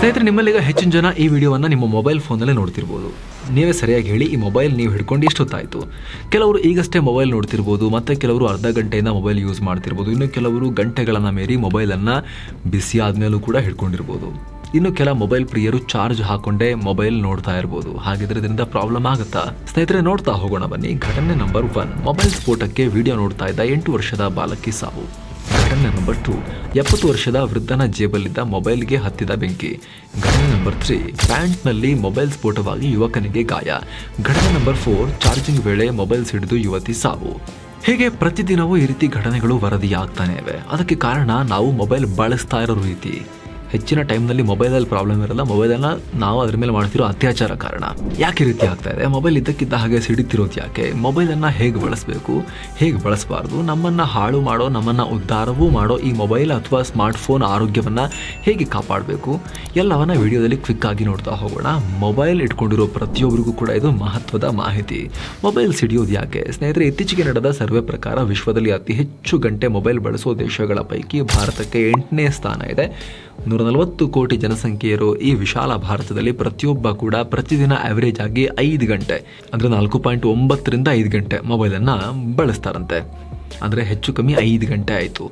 ಸ್ನೇಹಿತರೆ, ನಿಮ್ಮಲ್ಲಿ ಈಗ ಹೆಚ್ಚಿನ ಜನ ಈ ವಿಡಿಯೋವನ್ನು ನಿಮ್ಮ ಮೊಬೈಲ್ ಫೋನಲ್ಲೇ ನೋಡ್ತಿರ್ಬೋದು. ನೀವೇ ಸರಿಯಾಗಿ ಹೇಳಿ ಈ ಮೊಬೈಲ್ ನೀವು ಹಿಡ್ಕೊಂಡು ಇಷ್ಟೊತ್ತಾಯಿತು ಕೆಲವರು ಈಗಷ್ಟೇ ಮೊಬೈಲ್ ನೋಡ್ತಿರ್ಬೋದು, ಮತ್ತು ಕೆಲವರು ಅರ್ಧ ಗಂಟೆಯಿಂದ ಮೊಬೈಲ್ ಯೂಸ್ ಮಾಡ್ತಿರ್ಬೋದು. ಇನ್ನು ಕೆಲವರು ಗಂಟೆಗಳನ್ನು ಮೀರಿ ಮೊಬೈಲನ್ನು ಬಿಸಿ ಆದಮೇಲೂ ಕೂಡ ಹಿಡ್ಕೊಂಡಿರ್ಬೋದು. ಇನ್ನು ಕೆಲ ಮೊಬೈಲ್ ಪ್ರಿಯರು ಚಾರ್ಜ್ ಹಾಕೊಂಡೇ ಮೊಬೈಲ್ ನೋಡ್ತಾ ಇರ್ಬೋದು. ಹಾಗಿದ್ರೆ ಇದರಿಂದ ಪ್ರಾಬ್ಲಮ್ ಆಗುತ್ತಾ? ಸ್ನೇಹಿತರೆ, ನೋಡ್ತಾ ಹೋಗೋಣ ಬನ್ನಿ. ಘಟನೆ ನಂಬರ್ ಒನ್. ಮೊಬೈಲ್ ಸ್ಫೋಟಕ್ಕೆ ವಿಡಿಯೋ ನೋಡ್ತಾ ಇದ್ದ ಎಂಟು ವರ್ಷದ ಬಾಲಕಿ ಸಾವು. ಘಟನೆ ನಂಬರ್ ಟು ಎಪ್ಪತ್ತು ವರ್ಷದ ವೃದ್ಧನ ಜೇಬಲ್ಲಿದ್ದ ಮೊಬೈಲ್ಗೆ ಹತ್ತಿದ ಬೆಂಕಿ. ಘಟನೆ ನಂಬರ್ ತ್ರೀ ಪ್ಯಾಂಟ್ನಲ್ಲಿ ಮೊಬೈಲ್ ಸ್ಫೋಟವಾಗಿ ಯುವಕನಿಗೆ ಗಾಯ. ಘಟನೆ ನಂಬರ್ ಫೋರ್ ಚಾರ್ಜಿಂಗ್ ವೇಳೆ ಮೊಬೈಲ್ ಸಿಡಿದು ಯುವತಿ ಸಾವು. ಹೀಗೆ ಪ್ರತಿದಿನವೂ ಈ ರೀತಿ ಘಟನೆಗಳು ವರದಿಯಾಗ್ತಾನೆ ಇವೆ. ಅದಕ್ಕೆ ಕಾರಣ ನಾವು ಮೊಬೈಲ್ ಬಳಸ್ತಾ ಇರೋ ರೀತಿ. ಹೆಚ್ಚಿನ ಟೈಮ್ನಲ್ಲಿ ಮೊಬೈಲಲ್ಲಿ ಪ್ರಾಬ್ಲಮ್ ಇರಲ್ಲ. ಮೊಬೈಲನ್ನು ನಾವು ಅದ್ರ ಮೇಲೆ ಮಾಡ್ತಿರೋ ಅತ್ಯಾಚಾರ ಕಾರಣ. ಯಾಕೆ ರೀತಿ ಆಗ್ತಾ ಇದೆ? ಮೊಬೈಲ್ ಇದ್ದಕ್ಕಿದ್ದ ಹಾಗೆ ಸಿಡಿತಿರೋದು ಯಾಕೆ? ಮೊಬೈಲನ್ನು ಹೇಗೆ ಬಳಸಬೇಕು? ಹೇಗೆ ಬಳಸಬಾರ್ದು? ನಮ್ಮನ್ನು ಹಾಳು ಮಾಡೋ, ನಮ್ಮನ್ನು ಉದ್ಧಾರವೂ ಮಾಡೋ ಈ ಮೊಬೈಲ್ ಅಥವಾ ಸ್ಮಾರ್ಟ್ಫೋನ್ ಆರೋಗ್ಯವನ್ನು ಹೇಗೆ ಕಾಪಾಡಬೇಕು? ಎಲ್ಲವನ್ನ ವಿಡಿಯೋದಲ್ಲಿ ಕ್ವಿಕ್ ಆಗಿ ನೋಡ್ತಾ ಹೋಗೋಣ. ಮೊಬೈಲ್ ಇಟ್ಕೊಂಡಿರೋ ಪ್ರತಿಯೊಬ್ಬರಿಗೂ ಕೂಡ ಇದು ಮಹತ್ವದ ಮಾಹಿತಿ. ಮೊಬೈಲ್ ಸಿಡಿಯೋದು ಯಾಕೆ? ಸ್ನೇಹಿತರೆ, ಇತ್ತೀಚೆಗೆ ನಡೆದ ಸರ್ವೆ ಪ್ರಕಾರ ವಿಶ್ವದಲ್ಲಿ ಅತಿ ಹೆಚ್ಚು ಗಂಟೆ ಮೊಬೈಲ್ ಬಳಸೋ ದೇಶಗಳ ಪೈಕಿ ಭಾರತಕ್ಕೆ ಎಂಟನೇ ಸ್ಥಾನ ಇದೆ. ನೂರ ನಲವತ್ತು ಕೋಟಿ ಜನಸಂಖ್ಯೆ ಇರೋ ಈ ವಿಶಾಲ ಭಾರತದಲ್ಲಿ ಪ್ರತಿಯೊಬ್ಬ ಕೂಡ ಪ್ರತಿದಿನ ಆವರೇಜ್ ಆಗಿ ಐದು ಗಂಟೆ, ಅಂದರೆ ನಾಲ್ಕು ಪಾಯಿಂಟ್ ಒಂಬತ್ತರಿಂದ ಐದು ಗಂಟೆ ಮೊಬೈಲನ್ನು ಬಳಸ್ತಾರಂತೆ. ಅಂದರೆ ಹೆಚ್ಚು ಕಮ್ಮಿ ಐದು ಗಂಟೆ ಆಯಿತು.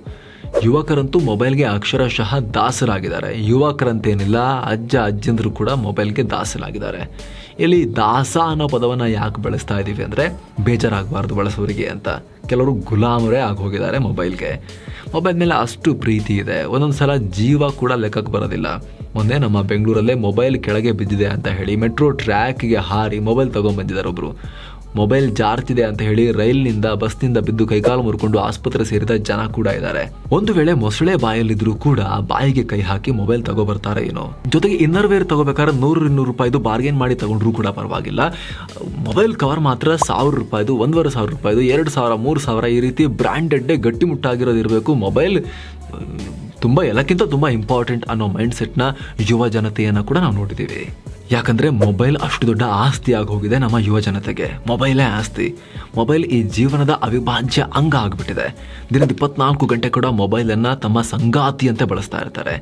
ಯುವಕರಂತೂ ಮೊಬೈಲ್ಗೆ ಅಕ್ಷರಶಃ ದಾಸರಾಗಿದ್ದಾರೆ. ಯುವಕರಂತೇನಿಲ್ಲ ಅಜ್ಜ ಅಜ್ಜಂದರು ಕೂಡ ಮೊಬೈಲ್ಗೆ ದಾಸರಾಗಿದ್ದಾರೆ. ಇಲ್ಲಿ ದಾಸ ಅನ್ನೋ ಪದವನ್ನು ಯಾಕೆ ಬಳಸ್ತಾ ಇದ್ದೀವಿ ಅಂದರೆ ಬೇಜಾರಾಗಬಾರ್ದು ಬಳಸೋರಿಗೆ ಅಂತ. ಕೆಲವರು ಗುಲಾಮರೇ ಆಗಿ ಹೋಗಿದ್ದಾರೆ ಮೊಬೈಲ್ಗೆ ಮೊಬೈಲ್ ಮೇಲೆ ಅಷ್ಟು ಪ್ರೀತಿ ಇದೆ. ಒಂದೊಂದು ಸಲ ಜೀವ ಕೂಡ ಲೆಕ್ಕಕ್ಕೆ ಬರೋದಿಲ್ಲ. ಮೊನ್ನೆ ನಮ್ಮ ಬೆಂಗಳೂರಲ್ಲೇ ಮೊಬೈಲ್ ಕೆಳಗೆ ಬಿದ್ದಿದೆ ಅಂತ ಹೇಳಿ ಮೆಟ್ರೋ ಟ್ರ್ಯಾಕ್ಗೆ ಹಾರಿ ಮೊಬೈಲ್ ತೊಗೊಂಡ್ಬಂದಿದ್ದಾರೆ ಒಬ್ಬರು ಮೊಬೈಲ್ ಜಾರ್ತಿದೆ ಅಂತ ಹೇಳಿ ರೈಲ್ನಿಂದ ಬಸ್ನಿಂದ ಬಿದ್ದು ಕೈಕಾಲು ಮುರ್ಕೊಂಡು ಆಸ್ಪತ್ರೆ ಸೇರಿದ ಜನ ಕೂಡ ಇದ್ದಾರೆ. ಒಂದು ವೇಳೆ ಮೊಸಳೆ ಬಾಯಲ್ಲಿದ್ರು ಕೂಡ ಬಾಯಿಗೆ ಕೈ ಹಾಕಿ ಮೊಬೈಲ್ ತಗೋ ಬರ್ತಾರೆ ಏನೋ. ಜೊತೆಗೆ ಇನ್ನರ್ ವೇರ್ ತಗೋಬೇಕಾದ್ರೆ ನೂರು ಇನ್ನೂರು ರೂಪಾಯಿದು ಬಾರ್ಗೇನ್ ಮಾಡಿ ತಗೊಂಡ್ರು ಕೂಡ ಪರವಾಗಿಲ್ಲ. ಮೊಬೈಲ್ ಕವರ್ ಮಾತ್ರ ಸಾವಿರ ರೂಪಾಯಿದು, ಒಂದೂವರೆ ಸಾವಿರ ರೂಪಾಯಿದು, ಎರಡು ಸಾವಿರ, ಮೂರು ಸಾವಿರ ಈ ರೀತಿ ಬ್ರ್ಯಾಂಡೆಡ್ ಗಟ್ಟಿಮುಟ್ಟಾಗಿರೋದು ಇರಬೇಕು ಮೊಬೈಲ್ ತುಂಬ ಎಲ್ಲಕ್ಕಿಂತ ತುಂಬ ಇಂಪಾರ್ಟೆಂಟ್ ಅನ್ನೋ ಮೈಂಡ್ ಸೆಟ್ನ ಯುವ ಜನತೆಯನ್ನು ಕೂಡ ನಾವು ನೋಡಿದ್ದೀವಿ. ಯಾಕಂದರೆ ಮೊಬೈಲ್ ಅಷ್ಟು ದೊಡ್ಡ ಆಸ್ತಿ ಹೋಗಿದೆ ನಮ್ಮ ಯುವ ಜನತೆಗೆ. ಮೊಬೈಲೇ ಆಸ್ತಿ. ಮೊಬೈಲ್ ಈ ಜೀವನದ ಅವಿಭಾಜ್ಯ ಅಂಗ ಆಗಿಬಿಟ್ಟಿದೆ. ದಿನದ ಇಪ್ಪತ್ನಾಲ್ಕು ಗಂಟೆ ಕೂಡ ಮೊಬೈಲನ್ನು ತಮ್ಮ ಸಂಗಾತಿಯಂತೆ ಬಳಸ್ತಾ ಇರ್ತಾರೆ.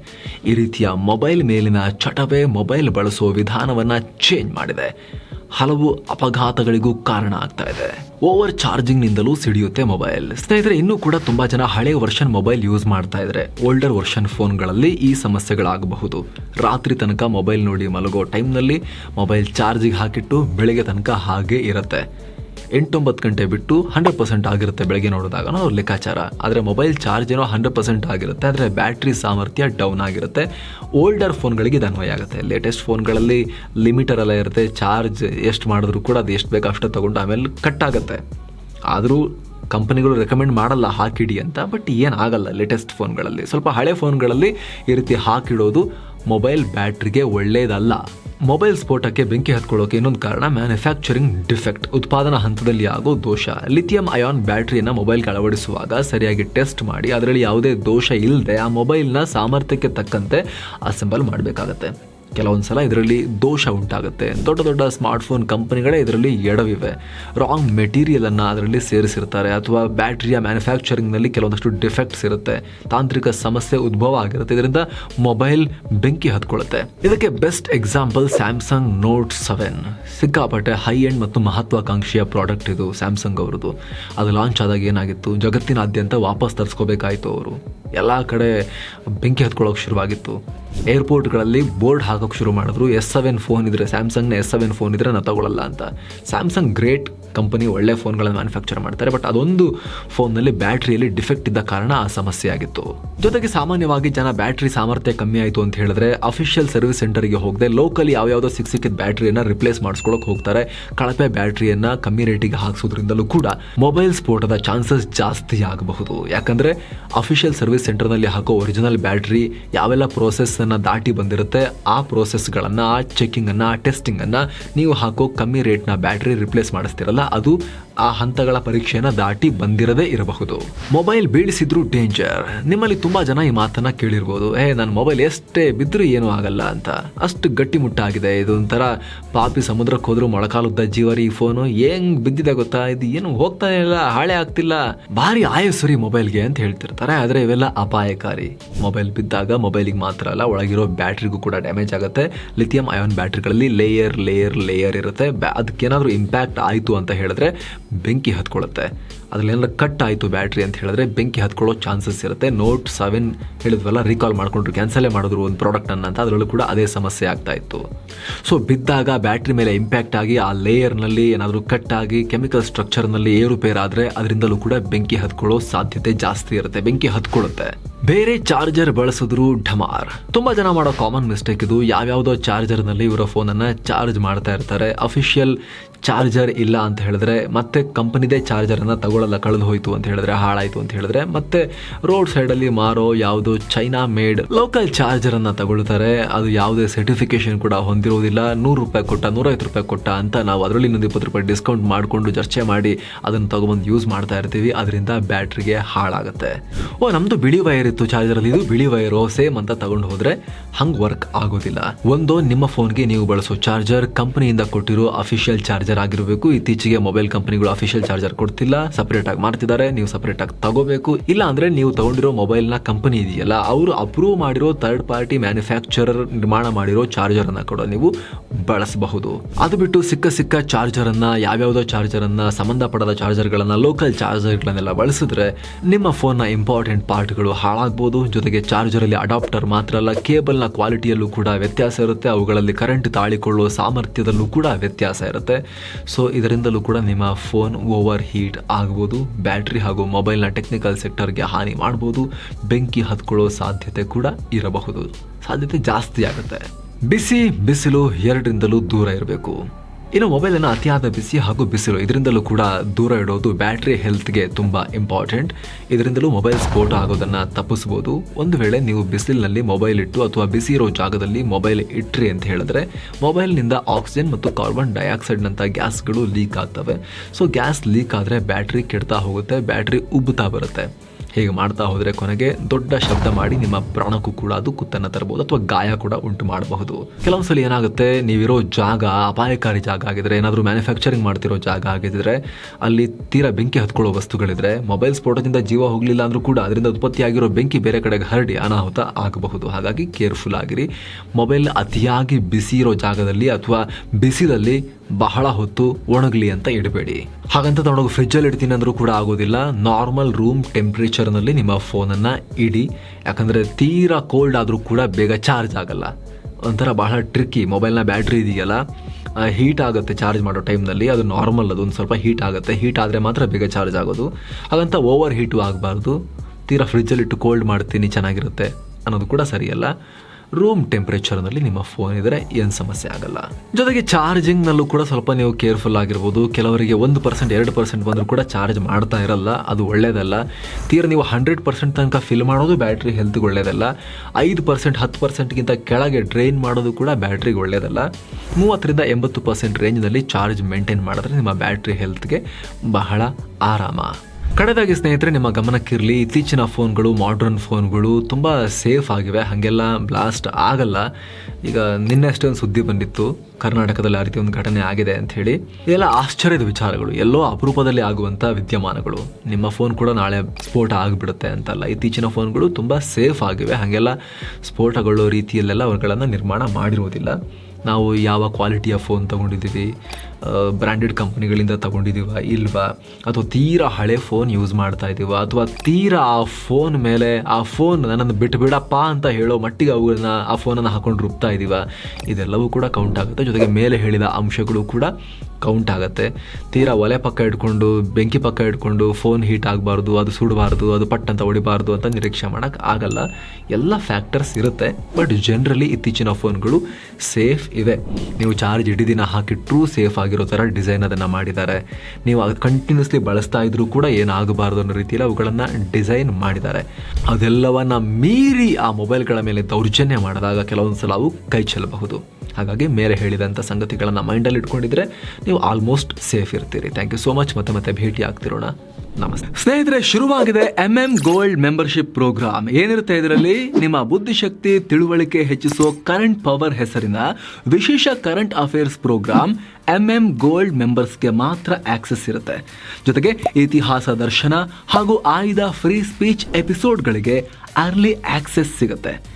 ಈ ರೀತಿಯ ಮೊಬೈಲ್ ಮೇಲಿನ ಚಟವೇ ಮೊಬೈಲ್ ಬಳಸೋ ವಿಧಾನವನ್ನು ಚೇಂಜ್ ಮಾಡಿದೆ. ಹಲವು ಅಪಘಾತಗಳಿಗೂ ಕಾರಣ ಆಗ್ತಾ ಇದೆ. ಓವರ್ ಚಾರ್ಜಿಂಗ್ ನಿಂದಲೂ ಸಿಡಿಯುತ್ತೆ ಮೊಬೈಲ್. ಸ್ನೇಹಿತರೆ, ಇನ್ನೂ ಕೂಡ ತುಂಬಾ ಜನ ಹಳೆ ವರ್ಷನ್ ಮೊಬೈಲ್ ಯೂಸ್ ಮಾಡ್ತಾ ಇದ್ರೆ, ಓಲ್ಡರ್ ವರ್ಷನ್ ಫೋನ್ಗಳಲ್ಲಿ ಈ ಸಮಸ್ಯೆಗಳಾಗಬಹುದು. ರಾತ್ರಿ ತನಕ ಮೊಬೈಲ್ ನೋಡಿ ಮಲಗೋ ಟೈಮ್ನಲ್ಲಿ ಮೊಬೈಲ್ ಚಾರ್ಜಿಗೆ ಹಾಕಿಟ್ಟು ಬೆಳಿಗ್ಗೆ ತನಕ ಹಾಗೆ ಇರುತ್ತೆ. ಎಂಟೊಂಬತ್ತು ಗಂಟೆ ಬಿಟ್ಟು ಹಂಡ್ರೆಡ್ ಪರ್ಸೆಂಟ್ ಆಗಿರುತ್ತೆ ಬೆಳಗ್ಗೆ ನೋಡಿದಾಗ ಅವ್ರ ಲೆಕ್ಕಾಚಾರ. ಆದರೆ ಮೊಬೈಲ್ ಚಾರ್ಜ್ ಏನೋ ಹಂಡ್ರೆಡ್ ಪರ್ಸೆಂಟ್ ಆಗಿರುತ್ತೆ, ಆದರೆ ಬ್ಯಾಟ್ರಿ ಸಾಮರ್ಥ್ಯ ಡೌನ್ ಆಗಿರುತ್ತೆ. ಓಲ್ಡರ್ ಫೋನ್ಗಳಿಗೆ ಇದು ಅನ್ವಯ ಆಗುತ್ತೆ. ಲೇಟೆಸ್ಟ್ ಫೋನ್ಗಳಲ್ಲಿ ಲಿಮಿಟರ್ ಎಲ್ಲ ಇರುತ್ತೆ ಚಾರ್ಜ್ ಎಷ್ಟು ಮಾಡಿದ್ರು ಕೂಡ ಅದು ಎಷ್ಟು ಬೇಕು ಅಷ್ಟೇ ತೊಗೊಂಡು ಆಮೇಲೆ ಕಟ್ ಆಗುತ್ತೆ. ಆದರೂ ಕಂಪನಿಗಳು ರೆಕಮೆಂಡ್ ಮಾಡಲ್ಲ ಹಾಕಿಡಿ ಅಂತ ಬಟ್ ಏನಾಗಲ್ಲ ಲೇಟೆಸ್ಟ್ ಫೋನ್ಗಳಲ್ಲಿ ಸ್ವಲ್ಪ ಹಳೆ ಫೋನ್ಗಳಲ್ಲಿ ಈ ರೀತಿ ಹಾಕಿಡೋದು ಮೊಬೈಲ್ ಬ್ಯಾಟ್ರಿಗೆ ಒಳ್ಳೆಯದಲ್ಲ ಮೊಬೈಲ್ ಸ್ಫೋಟಕ್ಕೆ ಬೆಂಕಿ ಹತ್ಕೊಳ್ಳೋಕೆ ಇನ್ನೊಂದು ಕಾರಣ ಮ್ಯಾನುಫ್ಯಾಕ್ಚರಿಂಗ್ ಡಿಫೆಕ್ಟ್. ಉತ್ಪಾದನಾ ಹಂತದಲ್ಲಿ ಆಗೋ ದೋಷ. ಲಿಥಿಯಂ ಅಯಾನ್ ಬ್ಯಾಟ್ರಿಯನ್ನು ಮೊಬೈಲ್ಗೆ ಅಳವಡಿಸುವಾಗ ಸರಿಯಾಗಿ ಟೆಸ್ಟ್ ಮಾಡಿ, ಅದರಲ್ಲಿ ಯಾವುದೇ ದೋಷ ಇಲ್ಲದೆ ಆ ಮೊಬೈಲ್ನ ಸಾಮರ್ಥ್ಯಕ್ಕೆ ತಕ್ಕಂತೆ ಅಸೆಂಬಲ್ ಮಾಡಬೇಕಾಗತ್ತೆ. ಕೆಲವೊಂದು ಸಲ ಇದರಲ್ಲಿ ದೋಷ ಉಂಟಾಗುತ್ತೆ. ದೊಡ್ಡ ದೊಡ್ಡ ಸ್ಮಾರ್ಟ್ಫೋನ್ ಕಂಪನಿಗಳೇ ಇದರಲ್ಲಿ ಎಡವಿವೆ. ರಾಂಗ್ ಮೆಟೀರಿಯಲನ್ನು ಅದರಲ್ಲಿ ಸೇರಿಸಿರ್ತಾರೆ. ಅಥವಾ ಬ್ಯಾಟ್ರಿಯ ಮ್ಯಾನುಫ್ಯಾಕ್ಚರಿಂಗ್ನಲ್ಲಿ ಕೆಲವೊಂದಷ್ಟು ಡಿಫೆಕ್ಟ್ಸ್ ಇರುತ್ತೆ. ತಾಂತ್ರಿಕ ಸಮಸ್ಯೆ ಉದ್ಭವ ಆಗಿರುತ್ತೆ. ಇದರಿಂದ ಮೊಬೈಲ್ ಬೆಂಕಿ ಹತ್ಕೊಳ್ಳುತ್ತೆ. ಇದಕ್ಕೆ best example Samsung note seven ಸಿಕ್ಕಾಪಟ್ಟೆ ಹೈ ಎಂಡ್ ಮತ್ತು ಮಹತ್ವಾಕಾಂಕ್ಷೆಯ ಪ್ರಾಡಕ್ಟ್ ಇದು ಸ್ಯಾಮ್ಸಂಗ್ ಅವರದು ಅದು ಲಾಂಚ್ ಆದಾಗ ಏನಾಗಿತ್ತು? ಜಗತ್ತಿನಾದ್ಯಂತ ವಾಪಸ್ ತರಿಸ್ಕೋಬೇಕಾಯಿತು ಅವರು. ಎಲ್ಲ ಕಡೆ ಬೆಂಕಿ ಹತ್ಕೊಳ್ಳೋಕೆ ಶುರುವಾಗಿತ್ತು. ಏರ್ಪೋರ್ಟ್ಗಳಲ್ಲಿ ಬೋರ್ಡ್ ಹಾಕೋಕೆ ಶುರು ಮಾಡಿದ್ರು. ಎಸ್ ಸೆವೆನ್ ಫೋನ್ ಇದ್ರೆ, ಸ್ಯಾಮ್ಸಂಗ್ನ ಎಸ್ ಸೆವೆನ್ ಫೋನ್ ಇದ್ರೆ ನಾ ತಗೊಳ್ಳಲ್ಲ ಅಂತ. ಸ್ಯಾಮ್ಸಂಗ್ ಗ್ರೇಟ್ ಕಂಪನಿ, ಒಳ್ಳೆ ಫೋನ್ಗಳನ್ನು ಮ್ಯಾನುಫ್ಯಾಕ್ಚರ್ ಮಾಡ್ತಾರೆ. ಬಟ್ ಅದೊಂದು ಫೋನ್ನಲ್ಲಿ ಬ್ಯಾಟ್ರಿಯಲ್ಲಿ ಡಿಫೆಕ್ಟ್ ಇದ್ದ ಕಾರಣ ಆ ಸಮಸ್ಯೆ ಆಗಿತ್ತು. ಜೊತೆಗೆ ಸಾಮಾನ್ಯವಾಗಿ ಜನ ಬ್ಯಾಟ್ರಿ ಸಾಮರ್ಥ್ಯ ಕಮ್ಮಿ ಆಯಿತು ಅಂತ ಹೇಳಿದ್ರೆ, ಅಫಿಷಿಯಲ್ ಸರ್ವಿಸ್ ಸೆಂಟರ್ಗೆ ಹೋಗದೆ ಲೋಕಲ್ ಯಾವ್ಯಾವುದೋ ಸಿಕ್ ಸಿಕ್ಕಿದ ಬ್ಯಾಟ್ರಿಯನ್ನು ರಿಪ್ಲೇಸ್ ಮಾಡಿಸ್ಕೊಳಕ್ಕೆ ಹೋಗ್ತಾರೆ. ಕಳಪೆ ಬ್ಯಾಟ್ರಿಯನ್ನು ಕಮ್ಮಿ ರೇಟಿಗೆ ಹಾಕಿಸೋದ್ರಿಂದಲೂ ಕೂಡ ಮೊಬೈಲ್ ಸ್ಫೋಟದ ಚಾನ್ಸಸ್ ಜಾಸ್ತಿ ಆಗಬಹುದು. ಯಾಕಂದ್ರೆ ಅಫಿಷಿಯಲ್ ಸರ್ವಿಸ್ ಸೆಂಟರ್ನಲ್ಲಿ ಹಾಕೋ ಒರಿಜಿನಲ್ ಬ್ಯಾಟ್ರಿ, ಯಾವೆಲ್ಲ ಪ್ರೋಸೆಸ್ಸನ್ನು ದಾಟಿ ಬಂದಿರುತ್ತೆ. ಆ ಪ್ರೋಸೆಸ್ಗಳನ್ನು ಆ ಚೆಕ್ಕಿಂಗನ್ನು ಆ ಟೆಸ್ಟಿಂಗನ್ನು ನೀವು ಹಾಕೋ ಕಮ್ಮಿ ರೇಟ್ನ ಬ್ಯಾಟ್ರಿ ರಿಪ್ಲೇಸ್ ಮಾಡಿಸ್ತಿರಲ್ಲ, ಅದು ಆ ಹಂತಗಳ ಪರೀಕ್ಷೆಯನ್ನು ದಾಟಿ ಬಂದಿರದೇ ಇರಬಹುದು. ಮೊಬೈಲ್ ಬೀಳಿಸಿದ್ರು ಡೇಂಜರ್ ನಿಮ್ಮಲ್ಲಿ ತುಂಬಾ ಜನ ಈ ಮಾತನ್ನ ಕೇಳಿರ್ಬೋದು. ಏ ನನ್ನ ಮೊಬೈಲ್ ಎಷ್ಟೇ ಬಿದ್ದರೂ ಏನೂ ಆಗಲ್ಲ ಅಂತ. ಅಷ್ಟು ಗಟ್ಟಿಮುಟ್ಟಾಗಿದೆ. ಇದೊಂಥರ ಪಾಪಿ ಸಮುದ್ರಕ್ಕೆ ಹೋದ್ರು ಮೊಳಕಾಲುದ್ದ ಜೀವರಿ ಈ ಫೋನು. ಹೆಂಗ್ ಬಿದ್ದಿದೆ ಗೊತ್ತಾ? ಇದು ಏನು ಹೋಗ್ತಾನೆ ಇಲ್ಲ, ಹಾಳೆ ಆಗ್ತಿಲ್ಲ. ಭಾರಿ ಆಯಸ್ಸುರಿ ಮೊಬೈಲ್ಗೆ ಅಂತ ಹೇಳ್ತಿರ್ತಾರೆ. ಆದರೆ ಇವೆಲ್ಲ ಅಪಾಯಕಾರಿ. ಮೊಬೈಲ್ ಬಿದ್ದಾಗ ಮೊಬೈಲಿಗೆ ಮಾತ್ರ ಅಲ್ಲ, ಒಳಗಿರೋ ಬ್ಯಾಟ್ರಿಗೂ ಕೂಡ ಡ್ಯಾಮೇಜ್ ಆಗುತ್ತೆ. ಲಿಥಿಯಂ ಅಯಾನ್ ಬ್ಯಾಟ್ರಿಗಳಲ್ಲಿ ಲೇಯರ್ ಲೇಯರ್ ಲೇಯರ್ ಇರುತ್ತೆ. ಅದಕ್ಕೇನಾದರೂ ಇಂಪ್ಯಾಕ್ಟ್ ಆಯಿತು ಅಂತ ಹೇಳಿದ್ರೆ ಬೆಂಕಿ ಹತ್ಕೊಳ್ಳುತ್ತೆ. ಅದ್ರಲ್ಲಿ ಏನಾರ ಕಟ್ ಆಯಿತು ಬ್ಯಾಟ್ರಿ ಅಂತ ಹೇಳಿದ್ರೆ ಬೆಂಕಿ ಹತ್ಕೊಳ್ಳೋ ಚಾನ್ಸಸ್ ಇರುತ್ತೆ. ನೋಟ್ ಸೆವೆನ್ ಹೇಳಿದ್ವಲ್ಲ ರೀಕಾಲ್ ಮಾಡ್ಕೊಂಡ್ರು ಕ್ಯಾನ್ಸಲೇ ಮಾಡಿದ್ರು ಒಂದು ಪ್ರಾಡಕ್ಟನ್ನು ಅಂತ. ಅದರಲ್ಲೂ ಕೂಡ ಅದೇ ಸಮಸ್ಯೆ ಆಗ್ತಾ ಇತ್ತು. ಸೊ ಬಿದ್ದಾಗ ಬ್ಯಾಟ್ರಿ ಮೇಲೆ ಇಂಪ್ಯಾಕ್ಟ್ ಆಗಿ ಆ ಲೇಯರ್ನಲ್ಲಿ ಏನಾದರೂ ಕಟ್ ಆಗಿ ಕೆಮಿಕಲ್ ಸ್ಟ್ರಕ್ಚರ್ನಲ್ಲಿ ಏರುಪೇರಾದರೆ ಅದರಿಂದಲೂ ಕೂಡ ಬೆಂಕಿ ಹತ್ಕೊಳ್ಳೋ ಸಾಧ್ಯತೆ ಜಾಸ್ತಿ ಇರುತ್ತೆ. ಬೆಂಕಿ ಹತ್ಕೊಳ್ಳುತ್ತೆ. ಬೇರೆ ಚಾರ್ಜರ್ ಬಳಸಿದ್ರು ಢಮಾರ್. ತುಂಬಾ ಜನ ಮಾಡೋ ಕಾಮನ್ ಮಿಸ್ಟೇಕ್ ಇದು. ಯಾವ್ಯಾವುದೋ ಚಾರ್ಜರ್ನಲ್ಲಿ ಇವರ ಫೋನನ್ನು ಚಾರ್ಜ್ ಮಾಡ್ತಾ ಇರ್ತಾರೆ. ಅಫಿಷಿಯಲ್ ಚಾರ್ಜರ್ ಇಲ್ಲ ಅಂತ ಹೇಳಿದ್ರೆ ಮತ್ತೆ ಕಂಪನಿದೇ ಚಾರ್ಜರನ್ನು ತಗೊಳ್ಳಲ್ಲ ಕಳೆದು ಹೋಯ್ತು ಅಂತ ಹೇಳಿದ್ರೆ, ಹಾಳಾಯ್ತು ಅಂತ ಹೇಳಿದ್ರೆ, ಮತ್ತೆ ರೋಡ್ ಸೈಡಲ್ಲಿ ಮಾರೋ ಯಾವುದು ಚೈನಾ ಮೇಡ್ ಲೋಕಲ್ ಚಾರ್ಜರನ್ನು ತಗೊಳ್ತಾರೆ. ಅದು ಯಾವುದೇ ಸರ್ಟಿಫಿಕೇಶನ್ ಕೂಡ ಹೊಂದಿರೋದಿಲ್ಲ. ನೂರು ರೂಪಾಯಿ ಕೊಟ್ಟ, ನೂರೈವತ್ತು ರೂಪಾಯಿ ಕೊಟ್ಟ ಅಂತ ನಾವು ಅದರಲ್ಲಿ ಇನ್ನೊಂದು ಇಪ್ಪತ್ತು ರೂಪಾಯಿ ಡಿಸ್ಕೌಂಟ್ ಮಾಡಿಕೊಂಡು ಚರ್ಚೆ ಮಾಡಿ ಅದನ್ನು ತಗೊಬಂದು ಯೂಸ್ ಮಾಡ್ತಾ ಇರ್ತೀವಿ. ಅದರಿಂದ ಬ್ಯಾಟ್ರಿಗೆ ಹಾಳಾಗುತ್ತೆ. ಓ ನಮ್ಮದು ಬಿಳಿ ವೈರ್ ಇತ್ತು ಚಾರ್ಜರಲ್ಲಿ ಇದು ಬಿಳಿ ವೈರು ಸೇಮ್ ಅಂತ ತಗೊಂಡು ಹೋದ್ರೆ ಹಂಗೆ ವರ್ಕ್ ಆಗೋದಿಲ್ಲ. ಒಂದು, ನಿಮ್ಮ ಫೋನ್ಗೆ ನೀವು ಬಳಸೋ ಚಾರ್ಜರ್ ಕಂಪನಿಯಿಂದ ಕೊಟ್ಟಿರೋ ಅಫಿಷಿಯಲ್ ಚಾರ್ಜರ್ ಆಗಿರಬೇಕು. ಇತ್ತೀಚೆಗೆ ಮೊಬೈಲ್ ಕಂಪನಿಗಳು ಅಫಿಷಿಯಲ್ ಚಾರ್ಜರ್ ಕೊಡ್ತಿಲ್ಲ. ಸಪರೇಟ್ ಆಗಿ ಮಾಡ್ತಿದ್ದಾರೆ, ನೀವು ಸಪ್ರೇಟಾಗಿ ತಗೋಬೇಕು. ಇಲ್ಲ ಅಂದ್ರೆ ನೀವು ತಗೊಂಡಿರೋ ಮೊಬೈಲ್ನ ಕಂಪನಿ ಇದೆಯಲ್ಲ, ಅವರು ಅಪ್ರೂವ್ ಮಾಡಿರೋ ಥರ್ಡ್ ಪಾರ್ಟಿ ಮ್ಯಾನುಫ್ಯಾಕ್ಚರರ್ ನಿರ್ಮಾಣ ಮಾಡಿರೋ ಚಾರ್ಜರ್ ಅನ್ನ ಕೂಡ ನೀವು ಬಳಸಬಹುದು. ಅದು ಬಿಟ್ಟು ಸಿಕ್ಕ ಸಿಕ್ಕ ಚಾರ್ಜರ್ ಅನ್ನ, ಯಾವ್ಯಾವುದೋ ಚಾರ್ಜರ್ ಅನ್ನ ಸಂಬಂಧಪಡದ ಚಾರ್ಜರ್ಗಳನ್ನು ಲೋಕಲ್ ಚಾರ್ಜರ್ಗಳನ್ನೆಲ್ಲ ಬಳಸಿದ್ರೆ ನಿಮ್ಮ ಫೋನ್ನ ಇಂಪಾರ್ಟೆಂಟ್ ಪಾರ್ಟ್ಗಳು ಹಾಳಾಗ್ಬೋದು. ಜೊತೆಗೆ ಚಾರ್ಜರ್ ಅಲ್ಲಿ ಅಡಾಪ್ಟರ್ ಮಾತ್ರ ಅಲ್ಲ ಕೇಬಲ್ನ ಕ್ವಾಲಿಟಿಯಲ್ಲೂ ಕೂಡ ವ್ಯತ್ಯಾಸ ಇರುತ್ತೆ. ಅವುಗಳಲ್ಲಿ ಕರೆಂಟ್ ತಾಳಿಕೊಳ್ಳುವ ಸಾಮರ್ಥ್ಯದಲ್ಲೂ ಕೂಡ ವ್ಯತ್ಯಾಸ ಇರುತ್ತೆ. ಸೊ ಇದರಿಂದಲೂ ಕೂಡ ನಿಮ್ಮ ಫೋನ್ ಓವರ್ ಹೀಟ್ ಆಗ್ಬೋದು ಬ್ಯಾಟ್ರಿ ಹಾಗೂ ಮೊಬೈಲ್ನ ಟೆಕ್ನಿಕಲ್ ಸೆಕ್ಟರ್ಗೆ ಹಾನಿ ಮಾಡ್ಬೋದು, ಬೆಂಕಿ ಹತ್ಕೊಳ್ಳೋ ಸಾಧ್ಯತೆ ಕೂಡ ಇರಬಹುದು. ಸಾಧ್ಯತೆ ಜಾಸ್ತಿ ಆಗುತ್ತೆ. ಬಿಸಿ ಬಿಸಿಲು ಎರಡರಿಂದಲೂ ದೂರ ಇರಬೇಕು. ಇನ್ನು ಮೊಬೈಲನ್ನು ಅತಿಯಾದ ಬಿಸಿ ಹಾಗೂ ಬಿಸಿಲು. ಇದರಿಂದಲೂ ಕೂಡ ದೂರ ಇಡೋದು ಬ್ಯಾಟ್ರಿ ಹೆಲ್ತ್ಗೆ ತುಂಬ ಇಂಪಾರ್ಟೆಂಟ್. ಇದರಿಂದಲೂ ಮೊಬೈಲ್ ಸ್ಫೋಟ ಆಗೋದನ್ನು ತಪ್ಪಿಸ್ಬೋದು. ಒಂದು ವೇಳೆ ನೀವು ಬಿಸಿಲಿನಲ್ಲಿ ಮೊಬೈಲ್ ಇಟ್ಟು ಅಥವಾ ಬಿಸಿ ಇರೋ ಜಾಗದಲ್ಲಿ ಮೊಬೈಲ್ ಇಟ್ರಿ ಅಂತ ಹೇಳಿದ್ರೆ, ಮೊಬೈಲ್ನಿಂದ ಆಕ್ಸಿಜನ್ ಮತ್ತು ಕಾರ್ಬನ್ ಡೈಆಕ್ಸೈಡ್ನಂಥ ಗ್ಯಾಸ್ಗಳು ಲೀಕ್ ಆಗ್ತವೆ. ಸೊ, ಗ್ಯಾಸ್ ಲೀಕ್ ಆದರೆ ಬ್ಯಾಟ್ರಿ ಕೆಡ್ತಾ ಹೋಗುತ್ತೆ, ಬ್ಯಾಟ್ರಿ ಉಬ್ಬುತ್ತಾ ಬರುತ್ತೆ. ಹೀಗೆ ಮಾಡ್ತಾ ಹೋದರೆ ಕೊನೆಗೆ ದೊಡ್ಡ ಶಬ್ದ ಮಾಡಿ ನಿಮ್ಮ ಪ್ರಾಣಕ್ಕೂ ಕೂಡ ಅದು ಕುತ್ತನ್ನು ತರಬಹುದು ಅಥವಾ ಗಾಯ ಕೂಡ ಉಂಟು ಮಾಡಬಹುದು. ಕೆಲವೊಂದ್ಸಲ ಏನಾಗುತ್ತೆ, ನೀವಿರೋ ಜಾಗ, ಅಪಾಯಕಾರಿ ಜಾಗ ಆಗಿದ್ರೆ, ಏನಾದರೂ ಮ್ಯಾನುಫ್ಯಾಕ್ಚರಿಂಗ್ ಮಾಡ್ತಿರೋ ಜಾಗ ಆಗಿದ್ರೆ, ಅಲ್ಲಿ ತೀರಾ ಬೆಂಕಿ ಹತ್ಕೊಳ್ಳೋ ವಸ್ತುಗಳಿದ್ರೆ ಮೊಬೈಲ್ ಸ್ಫೋಟದಿಂದ ಜೀವ ಹೋಗಲಿಲ್ಲ ಅಂದರೂ ಕೂಡ ಅದರಿಂದ ಉತ್ಪತ್ತಿಯಾಗಿರೋ ಬೆಂಕಿ ಬೇರೆ ಕಡೆಗೆ ಹರಡಿ ಅನಾಹುತ ಆಗಬಹುದು. ಹಾಗಾಗಿ ಕೇರ್ಫುಲ್ ಆಗಿರಿ. ಮೊಬೈಲ್ ಅತಿಯಾಗಿ ಬಿಸಿ ಇರೋ ಜಾಗದಲ್ಲಿ ಅಥವಾ ಬಿಸಿಲಲ್ಲಿ ಬಹಳ ಹೊತ್ತು ಒಣಗಲಿ ಅಂತ ಇಡಬೇಡಿ. ಹಾಗಂತ ತಗೊಂಡೋಗಿ ಫ್ರಿಜ್ಜಲ್ಲಿ ಇಡ್ತೀನಿ ಅಂದ್ರೂ ಕೂಡ ಆಗೋದಿಲ್ಲ. ನಾರ್ಮಲ್ ರೂಮ್ ಟೆಂಪ್ರೇಚರ್ನಲ್ಲಿ ನಿಮ್ಮ ಫೋನನ್ನು ಇಡಿ. ಯಾಕಂದರೆ ತೀರಾ ಕೋಲ್ಡ್ ಆದರೂ ಕೂಡ ಬೇಗ ಚಾರ್ಜ್ ಆಗಲ್ಲ. ಒಂಥರ ಬಹಳ ಟ್ರಿಕ್ಕಿ ಮೊಬೈಲ್ನ ಬ್ಯಾಟ್ರಿ ಇದೆಯಲ್ಲ ಹೀಟ್ ಆಗುತ್ತೆ ಚಾರ್ಜ್ ಮಾಡೋ ಟೈಮ್ನಲ್ಲಿ ಅದು ನಾರ್ಮಲ್ ಅದು ಒಂದು ಸ್ವಲ್ಪ ಹೀಟ್ ಆಗುತ್ತೆ. ಹೀಟ್ ಆದರೆ ಮಾತ್ರ ಬೇಗ ಚಾರ್ಜ್ ಆಗೋದು. ಹಾಗಂತ ಓವರ್ ಹೀಟು ಆಗಬಾರ್ದು. ತೀರಾ ಫ್ರಿಜ್ಜಲ್ಲಿಟ್ಟು ಕೋಲ್ಡ್ ಮಾಡ್ತೀನಿ ಚೆನ್ನಾಗಿರುತ್ತೆ ಅನ್ನೋದು ಕೂಡ ಸರಿಯಲ್ಲ. ರೂಮ್ ಟೆಂಪ್ರೇಚರ್ನಲ್ಲಿ ನಿಮ್ಮ ಫೋನ್ ಇದ್ದರೆ ಏನು ಸಮಸ್ಯೆ ಆಗಲ್ಲ. ಜೊತೆಗೆ ಚಾರ್ಜಿಂಗ್ನಲ್ಲೂ ಕೂಡ ಸ್ವಲ್ಪ ನೀವು ಕೇರ್ಫುಲ್ ಆಗಿರ್ಬೋದು. ಕೆಲವರಿಗೆ ಒಂದು ಪರ್ಸೆಂಟ್ ಎರಡು ಪರ್ಸೆಂಟ್ ಬಂದರೂ ಕೂಡ ಚಾರ್ಜ್ ಮಾಡ್ತಾ ಇರಲ್ಲ. ಅದು ಒಳ್ಳೆಯದಲ್ಲ ತೀರ ನೀವು ಹಂಡ್ರೆಡ್ ಪರ್ಸೆಂಟ್ ತನಕ ಫಿಲ್ ಮಾಡೋದು ಬ್ಯಾಟ್ರಿ ಹೆಲ್ತ್ಗೆ ಒಳ್ಳೆಯದಲ್ಲ ಐದು ಪರ್ಸೆಂಟ್ ಹತ್ತು ಪರ್ಸೆಂಟ್ಗಿಂತ ಕೆಳಗೆ ಡ್ರೈನ್ ಮಾಡೋದು ಕೂಡ ಬ್ಯಾಟ್ರಿಗೆ ಒಳ್ಳೆಯದಲ್ಲ ಮೂವತ್ತರಿಂದ ಎಂಬತ್ತು ಪರ್ಸೆಂಟ್ ರೇಂಜ್ನಲ್ಲಿ ಚಾರ್ಜ್ ಮೇಂಟೈನ್ ಮಾಡಿದ್ರೆ ನಿಮ್ಮ ಬ್ಯಾಟ್ರಿ ಹೆಲ್ತ್ಗೆ ಬಹಳ ಆರಾಮ. ಕಡೆದಾಗಿ ಸ್ನೇಹಿತರೆ, ನಿಮ್ಮ ಗಮನಕ್ಕಿರಲಿ, ಇತ್ತೀಚಿನ ಫೋನ್ಗಳು ಮಾಡ್ರನ್ ಫೋನ್ಗಳು ತುಂಬ ಸೇಫ್ ಆಗಿವೆ. ಹಾಗೆಲ್ಲ ಬ್ಲಾಸ್ಟ್ ಆಗಲ್ಲ. ಈಗ ನಿನ್ನೆ ಅಷ್ಟೇ ಒಂದು ಸುದ್ದಿ ಬಂದಿತ್ತು. ಕರ್ನಾಟಕದಲ್ಲಿ ಆ ರೀತಿ ಒಂದು ಘಟನೆ ಆಗಿದೆ ಅಂತ ಹೇಳಿ. ಇದೆಲ್ಲ ಆಶ್ಚರ್ಯದ ವಿಚಾರಗಳು. ಎಲ್ಲೋ ಅಪರೂಪದಲ್ಲಿ ಆಗುವಂಥ ವಿದ್ಯಮಾನಗಳು. ನಿಮ್ಮ ಫೋನ್ ಕೂಡ ನಾಳೆ ಸ್ಫೋಟ ಆಗಿಬಿಡುತ್ತೆ ಅಂತಲ್ಲ. ಇತ್ತೀಚಿನ ಫೋನ್ಗಳು ತುಂಬ ಸೇಫ್ ಆಗಿವೆ. ಹಾಗೆಲ್ಲ ಸ್ಫೋಟಗೊಳ್ಳೋ ರೀತಿಯಲ್ಲೆಲ್ಲ ಅವುಗಳನ್ನು ನಿರ್ಮಾಣ ಮಾಡಿರುವುದಿಲ್ಲ. ನಾವು ಯಾವ ಕ್ವಾಲಿಟಿಯ ಫೋನ್ ತೊಗೊಂಡಿದ್ದೀವಿ? ಬ್ರ್ಯಾಂಡೆಡ್ ಕಂಪ್ನಿಗಳಿಂದ ತಗೊಂಡಿದ್ದೀವ ಇಲ್ವಾ? ಅಥವಾ ತೀರಾ ಹಳೆ ಫೋನ್ ಯೂಸ್ ಮಾಡ್ತಾ ಇದ್ದೀವ ಅಥವಾ ತೀರಾ ಆ ಫೋನ್ ಮೇಲೆ, ಆ ಫೋನ್ ನನ್ನನ್ನು ಬಿಟ್ಟು ಬಿಡಪ್ಪ ಅಂತ ಹೇಳೋ ಮಟ್ಟಿಗೆ ಅವುಗಳನ್ನ, ಆ ಫೋನನ್ನು ಹಾಕೊಂಡು ರುಬ್ತಾ ಇದ್ದೀವ ಇದೆಲ್ಲವೂ ಕೂಡ ಕೌಂಟ್ ಆಗುತ್ತೆ. ಜೊತೆಗೆ ಮೇಲೆ ಹೇಳಿದ ಅಂಶಗಳು ಕೂಡ ಕೌಂಟ್ ಆಗುತ್ತೆ. ತೀರಾ ಒಲೆ ಪಕ್ಕ ಇಟ್ಕೊಂಡು ಬೆಂಕಿ ಪಕ್ಕ ಇಟ್ಕೊಂಡು ಫೋನ್ ಹೀಟ್ ಆಗಬಾರ್ದು, ಅದು ಸುಡಬಾರ್ದು, ಅದು ಪಟ್ ಅಂತ ಹೊಡಿಬಾರ್ದು ಅಂತ ನಿರೀಕ್ಷೆ ಮಾಡೋಕ್ಕೆ ಆಗಲ್ಲ. ಎಲ್ಲ ಫ್ಯಾಕ್ಟರ್ಸ್ ಇರುತ್ತೆ ಬಟ್ ಜನರಲಿ ಇತ್ತೀಚಿನ ಫೋನ್ಗಳು ಸೇಫ್ ಇವೆ. ನೀವು ಚಾರ್ಜ್ ಇಡೀ ದಿನ ಹಾಕಿಟ್ರೂ ಸೇಫ್ ಆಗಿರೋ ಥರ ಡಿಸೈನ್ ಅದನ್ನು ಮಾಡಿದ್ದಾರೆ. ನೀವು ಅದು ಕಂಟಿನ್ಯೂಸ್ಲಿ ಬಳಸ್ತಾ ಇದ್ರೂ ಕೂಡ ಏನಾಗಬಾರ್ದು ಅನ್ನೋ ರೀತಿಯಲ್ಲಿ ಅವುಗಳನ್ನು ಡಿಸೈನ್ ಮಾಡಿದ್ದಾರೆ. ಅದೆಲ್ಲವನ್ನ ಮೀರಿ ಆ ಮೊಬೈಲ್ಗಳ ಮೇಲೆ ದೌರ್ಜನ್ಯ ಮಾಡಿದಾಗ ಕೆಲವೊಂದು ಸಲ ಅವು ಕೈ ಚೆಲ್ಲಬಹುದು. ಹಾಗಾಗಿ ಮೇಲೆ ಹೇಳಿದಂಥ ಸಂಗತಿಗಳನ್ನು ಮೈಂಡಲ್ಲಿ ಇಟ್ಕೊಂಡಿದ್ರೆ ನೀವು ಆಲ್ಮೋಸ್ಟ್ ಸೇಫ್ ಇರ್ತೀರಿ. ಥ್ಯಾಂಕ್ ಯು ಸೋ ಮಚ್ ಮತ್ತೆ ಮತ್ತೆ ಭೇಟಿ ಆಗ್ತಿರೋಣ. ನಮಸ್ತೆ. ಸ್ನೇಹಿತರೆ, ಶುರುವಾಗಿದೆ M M gold membership program ಏನಿರುತ್ತೆ ಇದರಲ್ಲಿ? ನಿಮ್ಮ ಬುದ್ಧಿಶಕ್ತಿ, ತಿಳುವಳಿಕೆ ಹೆಚ್ಚಿಸೋ ಕರೆಂಟ್ ಪವರ್ ಹೆಸರಿನ ವಿಶೇಷ current affairs program M M gold ಮೆಂಬರ್ಸ್ಗೆ ಮಾತ್ರ ಆಕ್ಸೆಸ್ ಇರುತ್ತೆ. ಜೊತೆಗೆ ಇತಿಹಾಸ ದರ್ಶನ ಹಾಗೂ ಆಯ್ದ ಫ್ರೀ ಸ್ಪೀಚ್ ಎಪಿಸೋಡ್ಗಳಿಗೆ ಅರ್ಲಿ ಆಕ್ಸೆಸ್ ಸಿಗುತ್ತೆ.